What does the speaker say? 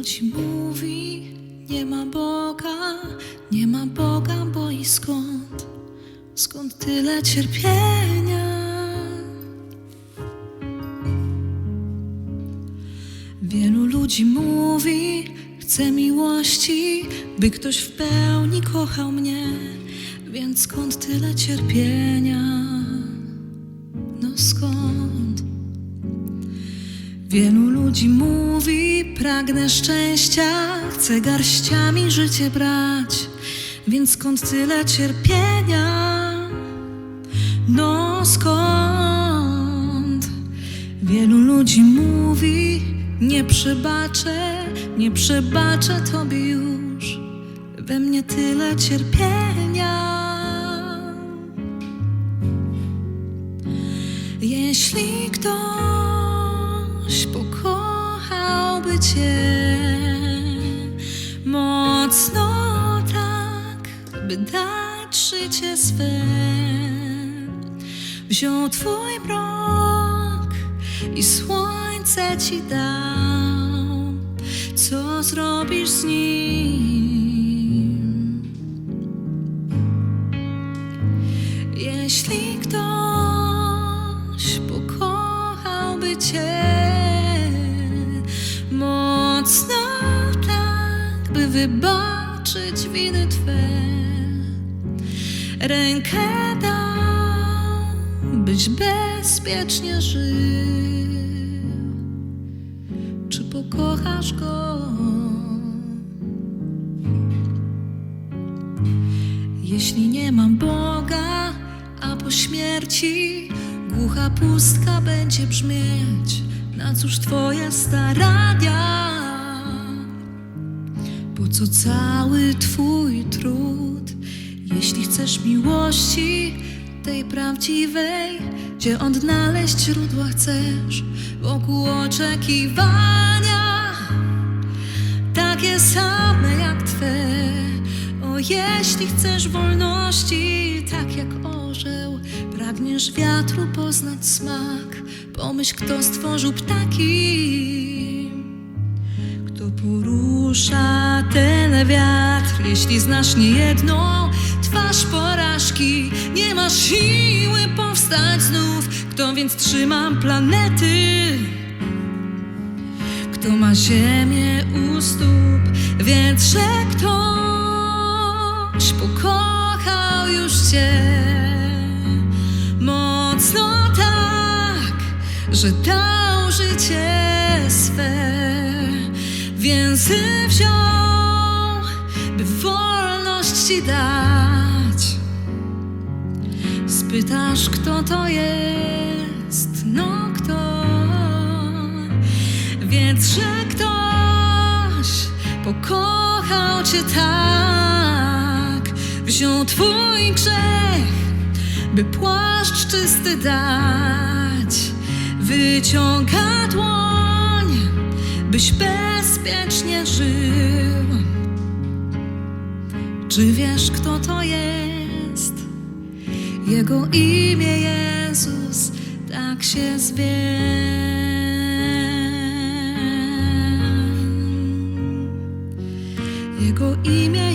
ludzi mówi, nie ma Boga, nie ma Boga, bo i skąd? Skąd tyle cierpienia? Wielu ludzi mówi, chcę miłości, by ktoś w pełni kochał mnie, więc skąd tyle cierpienia? Wielu ludzi mówi, pragnę szczęścia, chcę garściami życie brać, więc skąd tyle cierpienia? No skąd? Wielu ludzi mówi, nie przebaczę, nie przebaczę Tobie już, we mnie tyle cierpienia. Jeśli ktoś pokochałby Cię mocno tak, by dać życie swe, wziął Twój mrok i słońce Ci dał, co zrobisz z nim? Jeśli ktoś wybaczyć winy Twe, rękę dał, byś bezpiecznie żył. Czy pokochasz Go? Jeśli nie mam Boga, a po śmierci głucha pustka będzie brzmieć, na cóż Twoje starania? Po co cały Twój trud? Jeśli chcesz miłości, tej prawdziwej, gdzie odnaleźć źródła chcesz, wokół oczekiwania takie same jak Twe. O, jeśli chcesz wolności, tak jak orzeł, pragniesz wiatru poznać smak, pomyśl, kto stworzył ptaki. Kto porusza ten wiatr, jeśli znasz niejedną twarz porażki, nie masz siły powstać znów. Kto więc trzyma planety? Kto ma ziemię u stóp, więc że ktoś pokochał już Cię mocno tak, że dał życie więc wziął, by wolność Ci dać. Spytasz, kto to jest, no kto? Więc że ktoś pokochał Cię tak, wziął Twój grzech, by płaszcz czysty dać, wyciąga dłoń, byś bezpiecznie żył. Czy wiesz, kto to jest? Jego imię Jezus, tak się zwie. Jego imię.